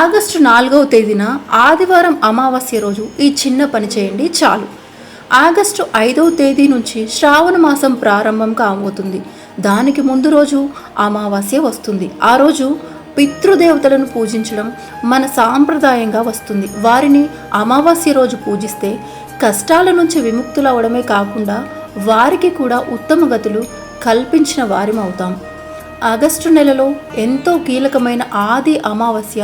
August నాలుగవ తేదీన ఆదివారం అమావాస్య రోజు ఈ చిన్న పని చేయండి చాలు. ఆగస్టు ఐదవ తేదీ నుంచి శ్రావణ మాసం ప్రారంభం కాబోతుంది. దానికి ముందు రోజు అమావాస్య వస్తుంది. ఆ రోజు పితృదేవతలను పూజించడం మన సాంప్రదాయంగా వస్తుంది. వారిని అమావాస్య రోజు పూజిస్తే కష్టాల నుంచి విముక్తులవడమే కాకుండా వారికి కూడా ఉత్తమ గతులు కల్పించిన వారిమవుతాం. ఆగస్టు నెలలో ఎంతో కీలకమైన ఆది అమావాస్య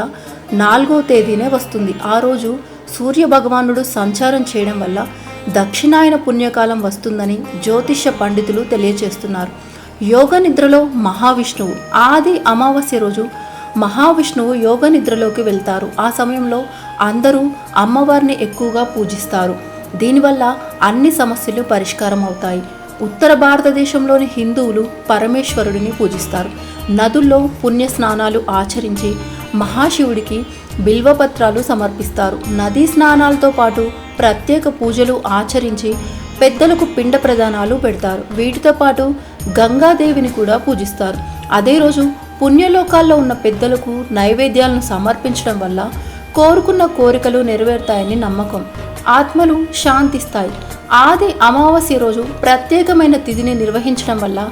నాలుగో తేదీనే వస్తుంది. ఆ రోజు సూర్య భగవానుడు సంచారం చేయడం వల్ల దక్షిణాయన పుణ్యకాలం వస్తుందని జ్యోతిష్య పండితులు తెలియచేస్తున్నారు. యోగ నిద్రలో మహావిష్ణువు ఆది అమావాస్య రోజు మహావిష్ణువు యోగ నిద్రలోకి వెళ్తారు. ఆ సమయంలో అందరూ అమ్మవారిని ఎక్కువగా పూజిస్తారు. దీనివల్ల అన్ని సమస్యలు పరిష్కారం అవుతాయి ఉత్తర భారతదేశంలోని హిందువులు పరమేశ్వరుడిని పూజిస్తారు. నదుల్లో పుణ్య స్నానాలు ఆచరించి మహాశివుడికి బిల్వపత్రాలు సమర్పిస్తారు. నదీ స్నానాలతో పాటు ప్రత్యేక పూజలు ఆచరించి పెద్దలకు పిండ ప్రదానాలు పెడతారు. వీటితో పాటు గంగాదేవిని కూడా పూజిస్తారు. అదే రోజు పుణ్యలోకాల్లో ఉన్న పెద్దలకు నైవేద్యాలను సమర్పించడం వల్ల కోరుకున్న కోరికలు నెరవేరుతాయని నమ్మకం. ఆత్మలు శాంతిస్తాయి. ఆది అమావాస్య రోజు ప్రత్యేకమైన తిథిని నిర్వహించడం వల్ల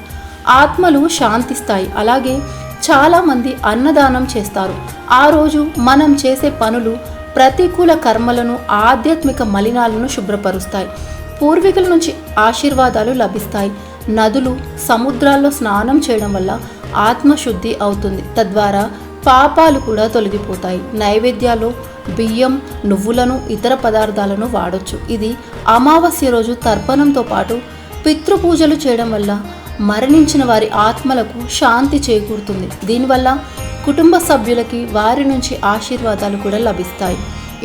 ఆత్మలు శాంతిస్తాయి. అలాగే చాలామంది అన్నదానం చేస్తారు. ఆ రోజు మనం చేసే పనులు ప్రతికూల కర్మలను ఆధ్యాత్మిక మలినాలను శుభ్రపరుస్తాయి. పూర్వీకుల నుంచి ఆశీర్వాదాలు లభిస్తాయి. నదులు సముద్రాల్లో స్నానం చేయడం వల్ల ఆత్మశుద్ధి అవుతుంది. తద్వారా పాపాలు కూడా తొలగిపోతాయి. నైవేద్యాలు బియ్యం నువ్వులను ఇతర పదార్థాలను వాడొచ్చు. ఇది అమావాస్య రోజు తర్పణంతో పాటు పితృపూజలు చేయడం వల్ల మరణించిన వారి ఆత్మలకు శాంతి చేకూరుతుంది. దీనివల్ల కుటుంబ సభ్యులకి వారి నుంచి ఆశీర్వాదాలు కూడా లభిస్తాయి.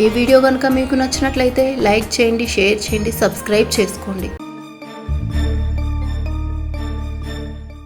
ఈ వీడియో కనుక మీకు నచ్చినట్లయితే లైక్ చేయండి షేర్ చేయండి సబ్స్క్రైబ్ చేసుకోండి.